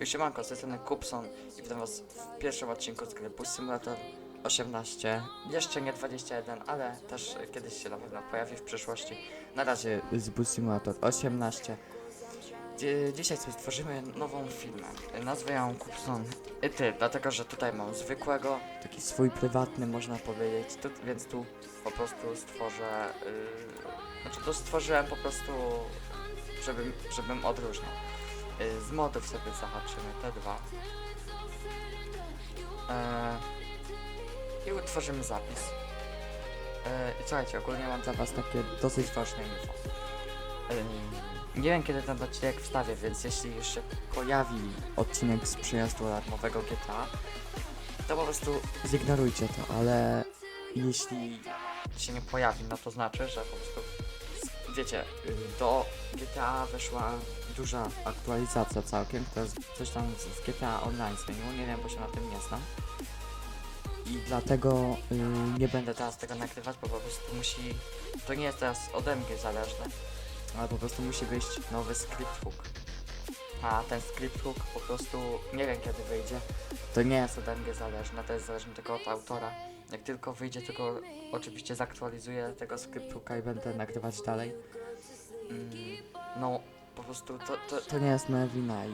Już siemanko, z tej strony Kupson i witam was w pierwszym odcinku z gry Bus Simulator 18. Jeszcze nie 21, ale też kiedyś się na pewno pojawi w przyszłości. Na razie z Bus Simulator 18. Dzi- Dzisiaj sobie stworzymy nową firmę. Nazwę ją Kupson i ty, dlatego że tutaj mam zwykłego, taki swój prywatny można powiedzieć, tu, więc tu po prostu stworzę, yy, znaczy to stworzyłem po prostu, żebym, żebym odróżniał. Y, Z modów sobie zahaczymy te dwa. E, I utworzymy zapis. E, I słuchajcie, ogólnie mam dla was takie dosyć ważne info. E, nie wiem kiedy ten odcinek wstawię, więc jeśli już się pojawi odcinek z przyjazdu darmowego GTA, to po prostu zignorujcie to, ale jeśli się nie pojawi, no to znaczy, że po prostu wiecie, do GTA weszła duża aktualizacja całkiem, to jest coś tam z GTA Online zmieniło, nie wiem, bo się na tym nie znam. I dlatego y, nie będę teraz tego nagrywać, bo po prostu musi, to nie jest teraz ode mnie zależne, ale po prostu musi wyjść nowy script hook. A ten script hook po prostu nie wiem kiedy wyjdzie, to nie jest ode mnie zależne, to jest zależne tylko od autora. Jak tylko wyjdzie, tylko oczywiście zaktualizuję tego script hooka i będę nagrywać dalej. Mm, no, po prostu to, to, to nie jest moja wina i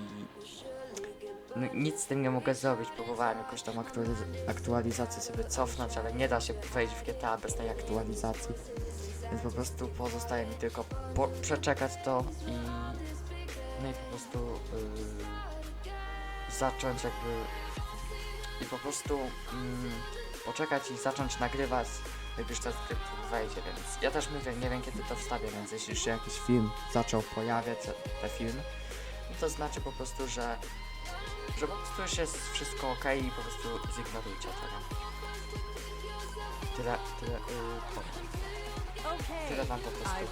no, nic z tym nie mogę zrobić. Próbowałem jakoś tam aktualiz- aktualizację sobie cofnąć, ale nie da się wejść w GTA bez tej aktualizacji. Więc po prostu pozostaje mi tylko po- przeczekać to i no i po prostu yy, zacząć jakby i po prostu mm, poczekać i zacząć nagrywać już ten skrypt wejdzie, więc ja też mówię, nie wiem kiedy to wstawię, więc jeśli już się jakiś film zaczął pojawiać, te filmy, no to znaczy po prostu, że że po prostu już jest wszystko ok i po prostu zignorujcie tego. Tyle, tyle, yy, powiem. Tyle wam po prostu yy,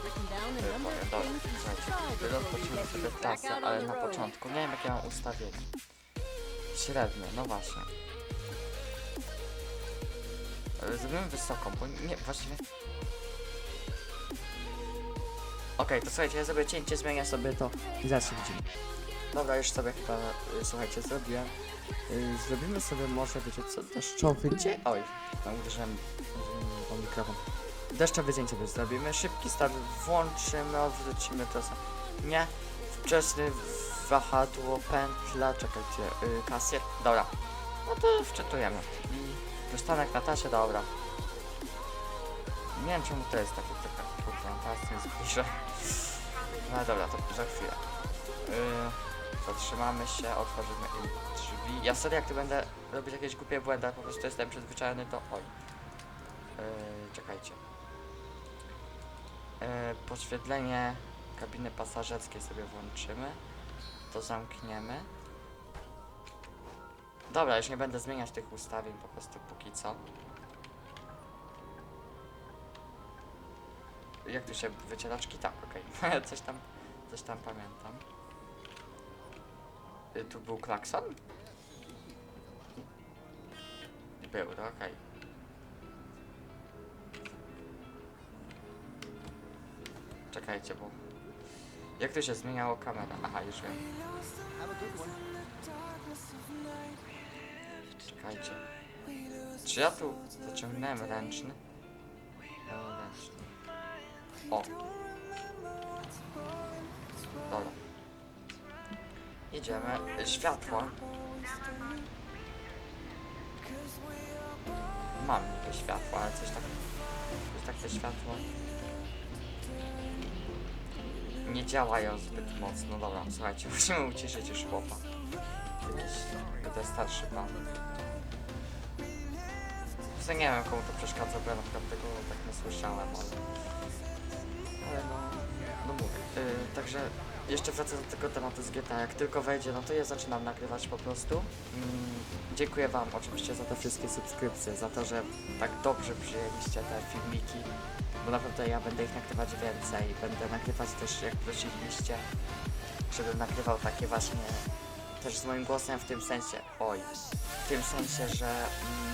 powiem. Dobra, słuchajcie, before sobie trasę, out ale na początku, nie wiem jakie mam ustawienie. Średnie, no właśnie. Yy, Zrobimy wysoką, bo nie, właściwie... Okej, to słuchajcie, ja sobie cięcie zmienię sobie to i zaraz widzimy. Dobra, już sobie chyba, y, słuchajcie, zrobiłem. Y, zrobimy sobie może, wiecie co, deszczowy dzień. Oj, tam uderzyłem mm, o mikrofon. Deszczowy dzień sobie zrobimy, szybki start włączymy, odwrócimy to sam. Nie, wczesny wahadło, pętla, czekajcie, y, kasjer, dobra. No to wczytujemy. I przystanek na tasie, dobra. Nie wiem czemu to jest takie trochę, kurde, teraz nie zbliżę. No dobra, to za chwilę. Yy, zatrzymamy się, otworzymy im drzwi. Ja serio, jak tu będę robić jakieś głupie błędy, po prostu jestem przyzwyczajony, to oj. Yy, czekajcie. Yy, kabiny pasażerskiej sobie włączymy. To zamkniemy. Dobra, już nie będę zmieniać tych ustawień po prostu póki co. Jak tu się wycieraczki? Tak, okej. coś tam, coś tam pamiętam. Y, tu był klakson? Był, to okej. Czekajcie, bo... Jak to się zmieniało kamera? Aha, już wiem. Czekajcie. Czy ja tu zaciągnąłem ręczny? E, Ręczny. O. Dobra. Idziemy. Światło. Mam niby światło, ale coś tak... Coś takie światło... Nie działają zbyt mocno. Dobra, słuchajcie, musimy uciszyć już chłopa. Jakiś... To starszy pan. W sumie nie wiem komu to przeszkadza, bo ja na przykład tego tak nie słyszałem, ale... Ale no... No mówię. Yy, także jeszcze wracając do tego tematu z GTA, jak tylko wejdzie, no to ja zaczynam nagrywać po prostu. Mm, dziękuję wam oczywiście za te wszystkie subskrypcje, za to, że tak dobrze przyjęliście te filmiki, bo naprawdę ja będę ich nagrywać więcej, będę nagrywać też jak prosiliście, żebym nagrywał takie właśnie też z moim głosem w tym sensie, oj, w tym sensie, że mm,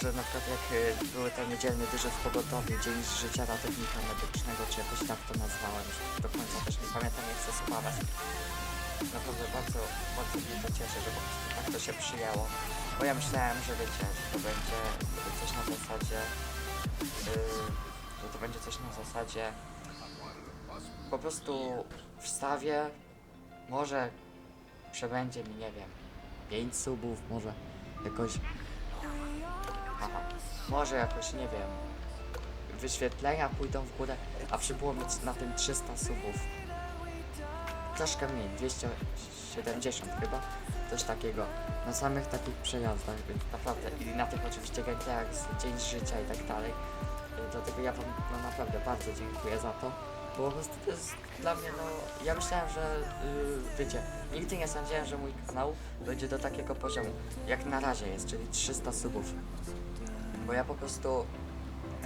że na przykład jak y, były te niedzielne dyże w pogotowiu, dzień z życia ratownika medycznego, czy jakoś tak to nazwałem, już do końca też nie pamiętam, nie chcę spawać. naprawdę bardzo, bardzo mnie to cieszy, że po prostu tak to się przyjęło. Bo ja myślałem, że wiecie, że to będzie coś na zasadzie, yy, że to będzie coś na zasadzie, po prostu wstawię, może przebędzie mi, nie wiem, 5 subów, może jakoś, może jakoś, nie wiem, wyświetlenia pójdą w górę, a przybyło mieć na tym 300 subów. Troszkę mniej, 270 chyba, coś takiego. Na samych takich przejazdach, więc naprawdę, i na tych oczywiście gameplayach z Dzień Życia i tak dalej. Dlatego ja wam no, naprawdę bardzo dziękuję za to. Bo po prostu to jest dla mnie, no, ja myślałem, że, yy, wiecie, nigdy nie sądziłem, że mój kanał będzie do takiego poziomu, jak na razie jest, czyli 300 subów. Bo ja po prostu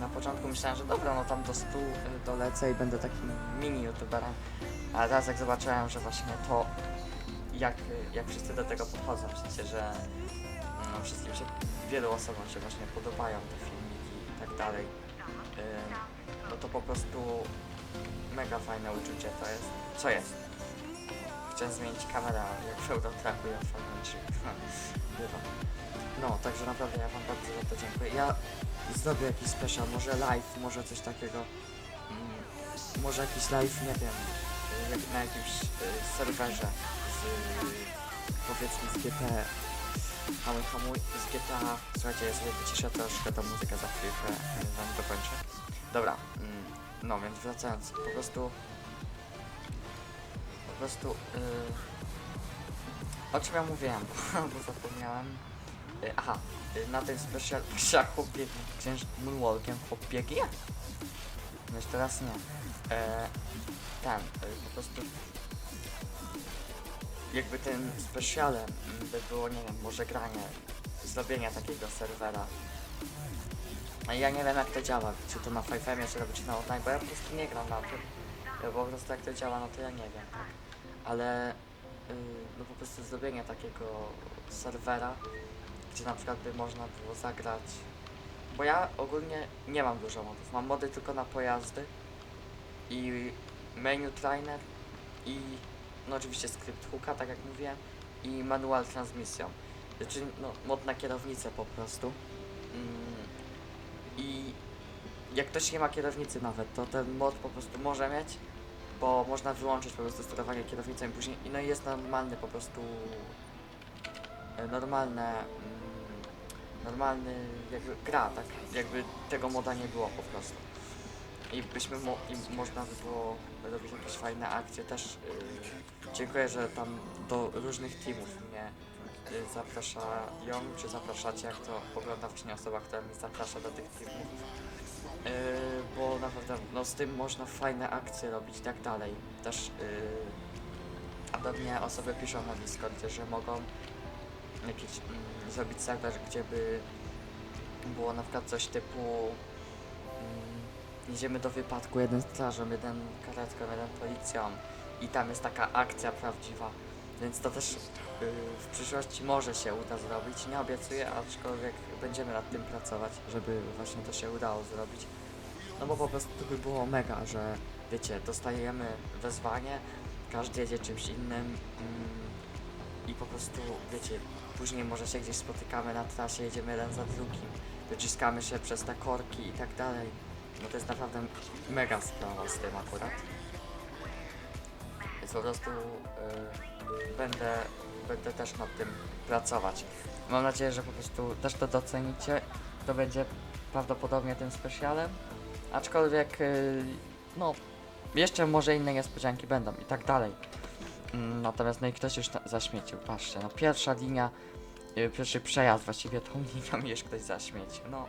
na początku myślałem, że dobra, no tam do 100 y, dolecę i będę takim mini youtuberem, a teraz jak zobaczyłem, że właśnie to, jak, jak wszyscy do tego podchodzą, sensie, że no, wszystkim się, wielu osobom się właśnie podobają te filmiki i tak dalej, y, no to po prostu mega fajne uczucie to jest. Co jest? Chciałem zmienić kamerę, ale jak w Eurotraku ja fajniejszy. Bywa. No, także naprawdę ja wam bardzo za to dziękuję. Ja zrobię jakiś special, może live, może coś takiego. Mm, może jakiś live, nie wiem, jak na jakimś y, serwerze z powiedzmy z GTA. Hamuj, hamuj, z GTA. Słuchajcie, ja sobie wyciszę troszkę tą muzykę za chwilkę, y, wam dokończę. Dobra, mm, no więc wracając, po prostu po prostu yy, o czym ja mówiłem, bo zapomniałem. Yy, aha, yy, na tym special się chłop biegnie księż moonwalkiem chłop biegnie? No już teraz nie. Yy, ten, yy, po prostu jakby tym specialem mm, by było, nie wiem, może granie, zrobienie takiego serwera. A ja nie wiem jak to działa, czy to na 5M czy na online, bo ja po prostu nie gram na tym. Ja po prostu jak to działa, no to ja nie wiem, tak. Ale yy, no po prostu zrobienie takiego serwera, gdzie na przykład by można było zagrać. Bo ja ogólnie nie mam dużo modów. Mam mody tylko na pojazdy i menu trainer i no oczywiście skrypt hooka, tak jak mówiłem, i manual transmission. Czyli no, mod na kierownicę po prostu. Mm, I jak ktoś nie ma kierownicy nawet, to ten mod po prostu może mieć, bo można wyłączyć po prostu sterowanie kierownicą i później, no i jest normalny po prostu, e, normalne, mm, normalny jakby gra, tak jakby tego moda nie było po prostu. I byśmy mo i można by było robić jakieś fajne akcje też. Yy, dziękuję, że tam do różnych teamów mnie yy, zapraszają, czy zapraszacie, jak to ogląda właśnie osoba, która mnie zaprasza do tych teamów. Yy, bo naprawdę no, z tym można fajne akcje robić i tak dalej. Też yy, a do mnie osoby piszą na Discordzie, że mogą jakiś mm, zrobić serwer, gdzie by było na przykład coś typu mm, jedziemy do wypadku, jeden strażą, jeden karetką, jeden policją i tam jest taka akcja prawdziwa, więc to też yy, w przyszłości może się uda zrobić, nie obiecuję, aczkolwiek będziemy nad tym pracować, żeby właśnie to się udało zrobić. No bo po prostu to by było mega, że wiecie, dostajemy wezwanie, każdy jedzie czymś innym mm, i po prostu, wiecie, później może się gdzieś spotykamy na trasie, jedziemy jeden za drugim, wyciskamy się przez te korki i tak dalej. No to jest naprawdę mega sprawa z tym akurat. Więc po prostu y, będę, będę też nad tym pracować. Mam nadzieję, że po prostu też to docenicie. To będzie prawdopodobnie tym specjalem. Aczkolwiek, y, no, jeszcze może inne niespodzianki będą i tak dalej. Mm, Natomiast no i ktoś już na- zaśmiecił, patrzcie, no pierwsza linia, y, pierwszy przejazd właściwie tą linią już ktoś zaśmiecił, no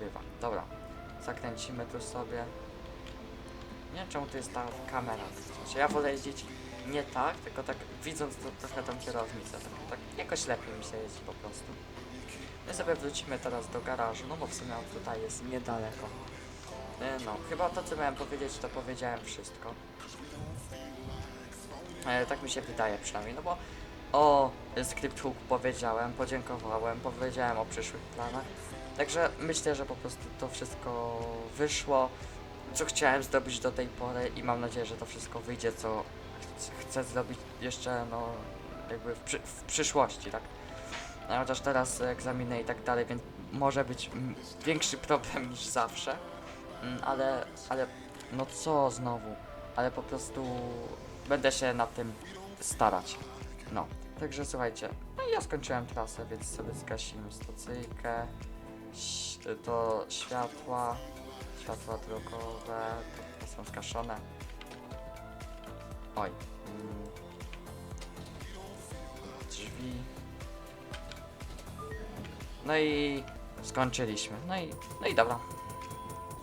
bywa, dobra, zakręcimy tu sobie, nie wiem czemu tu jest ta kamera, sensie ja wolę jeździć nie tak, tylko tak widząc to, trochę tą kierownicę, tak, tak jakoś lepiej mi się jeździ po prostu. My sobie wrócimy teraz do garażu, no bo w sumie tutaj jest niedaleko. E, No, chyba to co miałem powiedzieć, to powiedziałem wszystko. E, tak mi się wydaje przynajmniej, no bo o Script Hook powiedziałem, podziękowałem, powiedziałem o przyszłych planach. Także myślę, że po prostu to wszystko wyszło, co chciałem zdobyć do tej pory i mam nadzieję, że to wszystko wyjdzie, co chcę, chcę zrobić jeszcze, no, jakby w, przy, w przyszłości, tak? No, chociaż teraz egzaminy i tak dalej, więc może być większy problem niż zawsze, Mm, ale, ale, no co znowu, ale po prostu będę się nad tym starać, no. Także słuchajcie, no ja skończyłem trasę, więc sobie zgasimy stacyjkę, to światła, światła drogowe, to są zgaszone. Oj. mm. Drzwi. No i skończyliśmy. No i, no i dobra.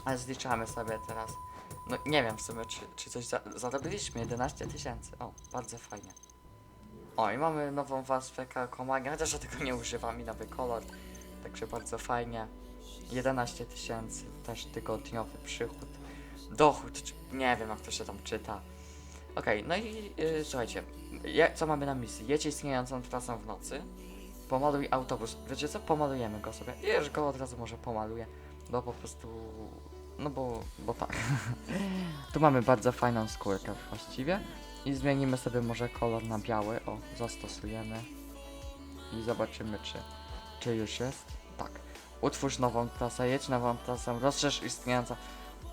Ale zliczamy sobie teraz. No nie wiem w sumie, czy, czy coś za, zarobiliśmy. 11 tysięcy. O, bardzo fajnie. O, i mamy nową warstwę kalkomania, chociaż ja tego nie używam i nowy kolor. Także bardzo fajnie. 11 tysięcy, też tygodniowy przychód. Dochód, czy, nie wiem jak to się tam czyta. Okej, no i yy, słuchajcie, je, co mamy na misji? Jedź istniejącą trasą w nocy, pomaluj autobus. Wiecie co? Pomalujemy go sobie. Już go od razu może pomaluję, bo po prostu... No bo, bo tak. tu mamy bardzo fajną skórkę właściwie. I zmienimy sobie może kolor na biały. O, zastosujemy. I zobaczymy czy, czy już jest. Tak. Utwórz nową trasę, jedź nową trasę, rozszerz istniejącą.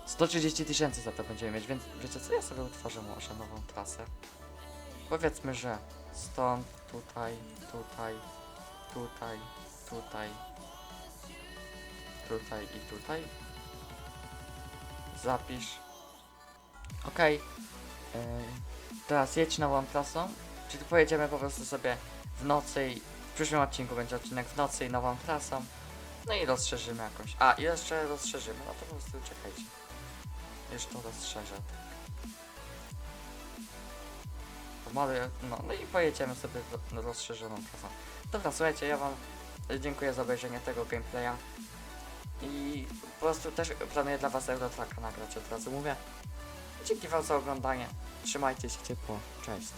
130 tysięcy za to będziemy mieć, więc wiecie co, ja sobie utworzę może nową trasę. Powiedzmy, że stąd, tutaj, tutaj, tutaj, tutaj, tutaj i tutaj. Zapisz. Okej. Yy, teraz jedź nową trasą, czyli pojedziemy po prostu sobie w nocy i w przyszłym odcinku będzie odcinek w nocy i nową trasą. No i rozszerzymy jakoś. A, jeszcze rozszerzymy, no to po prostu czekajcie. Jeszcze to rozszerzę. No, no i pojedziemy sobie rozszerzoną trasą. Dobra, słuchajcie, ja wam dziękuję za obejrzenie tego gameplaya. I po prostu też planuję dla was Eurotracka nagrać, od razu mówię. Dzięki wam za oglądanie. Trzymajcie się ciepło. Cześć.